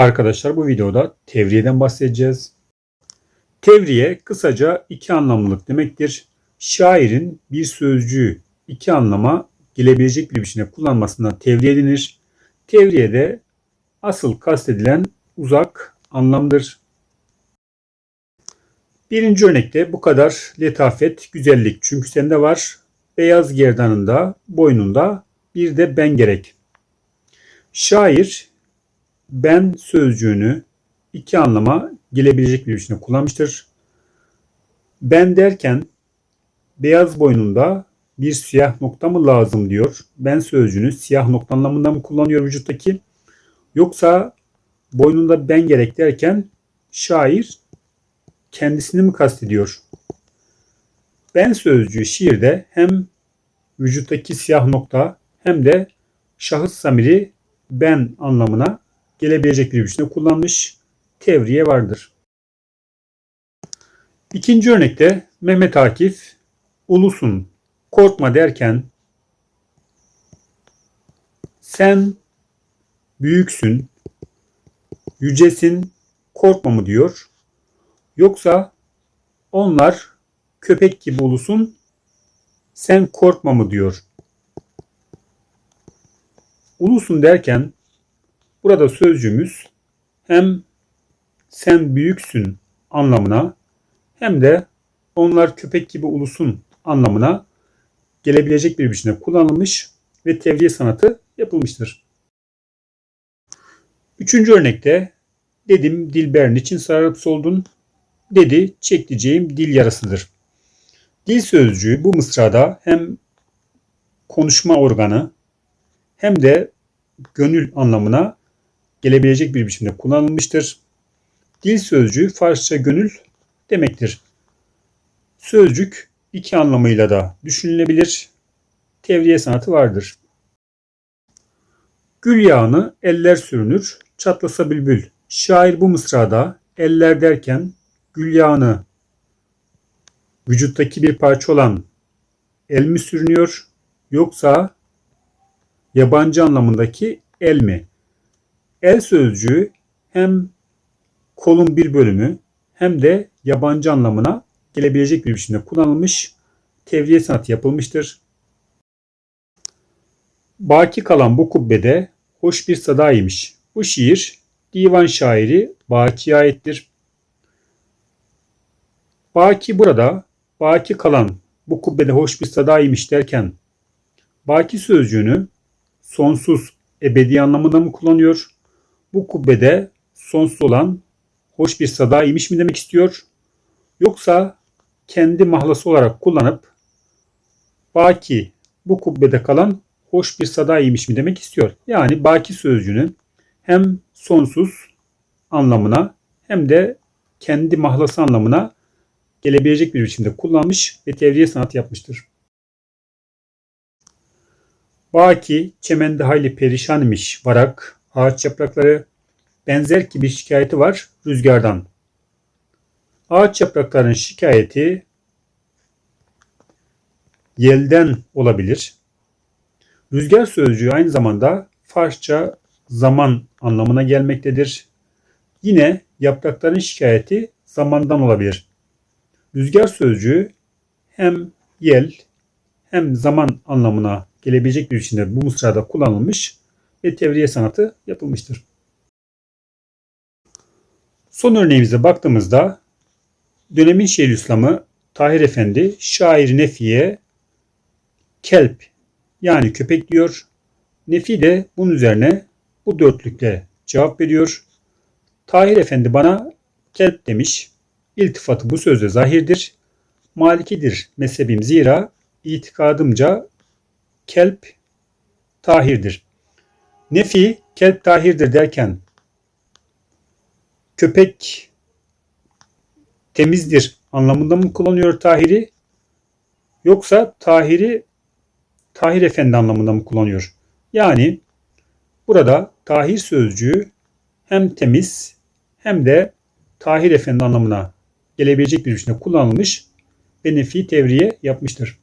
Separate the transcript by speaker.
Speaker 1: Arkadaşlar bu videoda tevriyeden bahsedeceğiz. Tevriye kısaca iki anlamlılık demektir. Şairin bir sözcüğü iki anlama gelebilecek bir biçimde kullanmasından tevriye denir. Tevriyede asıl kastedilen uzak anlamdır. Birinci örnekte bu kadar letafet, güzellik. Çünkü sende var beyaz gerdanında, boynunda bir de ben gerek. Şair ben sözcüğünü iki anlama gelebilecek bir biçimde kullanmıştır. Ben derken beyaz boynunda bir siyah nokta mı lazım diyor. Ben sözcüğünü siyah nokta anlamında mı kullanıyor vücuttaki? Yoksa boynunda ben gerek derken şair kendisini mi kastediyor? Ben sözcüğü şiirde hem vücuttaki siyah nokta hem de şahıs samiri ben anlamına gelebilecek biçimde kullanmış tevriye vardır. İkinci örnekte Mehmet Akif ulusun korkma derken sen büyüksün, yücesin, korkma mı diyor. Yoksa onlar köpek gibi ulusun, sen korkma mı diyor. Ulusun derken burada sözcüğümüz hem sen büyüksün anlamına hem de onlar köpek gibi ulusun anlamına gelebilecek bir biçimde kullanılmış ve tevriye sanatı yapılmıştır. Üçüncü örnekte dedim Dilber için sararıp soldun dedi çekeceğim dil yarasıdır. Dil sözcüğü bu mısrada hem konuşma organı hem de gönül anlamına gelebilecek bir biçimde kullanılmıştır. Dil sözcüğü Farsça gönül demektir. Sözcük iki anlamıyla da düşünülebilir. Tevriye sanatı vardır. Gül yağını eller sürünür, çatlasa bülbül. Şair bu mısrada eller derken gül yağını vücuttaki bir parça olan el mi sürünüyor yoksa yabancı anlamındaki el mi? El sözcüğü hem kolun bir bölümü hem de yabancı anlamına gelebilecek bir biçimde kullanılmış, tevriye sanatı yapılmıştır. Baki kalan bu kubbede hoş bir sadaymış. Bu şiir divan şairi Baki'ye aittir. Baki burada baki kalan bu kubbede hoş bir sadaymış derken baki sözcüğünü sonsuz ebedi anlamında mı kullanıyor? Bu kubbede sonsuz olan hoş bir sadaymış mi demek istiyor? Yoksa kendi mahlası olarak kullanıp baki bu kubbede kalan hoş bir sadaymış mi demek istiyor. Yani baki sözcüğünün hem sonsuz anlamına hem de kendi mahlası anlamına gelebilecek bir biçimde kullanmış ve tevriye sanat yapmıştır. Baki çemende hayli perişan imiş varak, ağaç yaprakları benzer ki bir şikayeti var rüzgardan. Ağaç yapraklarının şikayeti yelden olabilir. Rüzgar sözcüğü aynı zamanda Farsça zaman anlamına gelmektedir. Yine yaprakların şikayeti zamandan olabilir. Rüzgar sözcüğü hem yel hem zaman anlamına gelebilecek bir biçimde bu mısrada kullanılmış ve tevriye sanatı yapılmıştır. Son örneğimize baktığımızda dönemin Şeyhülislam'ı Tahir Efendi şair Nefi'ye kelp yani köpek diyor. Nefi de bunun üzerine bu dörtlükle cevap veriyor. Tahir Efendi bana kelp demiş. İltifatı bu sözde zahirdir. Malikidir mezhebim zira itikadımca kelp tahirdir. Nefi kelp tahirdir derken köpek temizdir anlamında mı kullanıyor tahiri? Yoksa tahiri Tahir Efendi anlamında mı kullanıyor? Yani burada tahir sözcüğü hem temiz hem de Tahir Efendi anlamına gelebilecek bir biçimde kullanılmış ve nefi tevriye yapmıştır.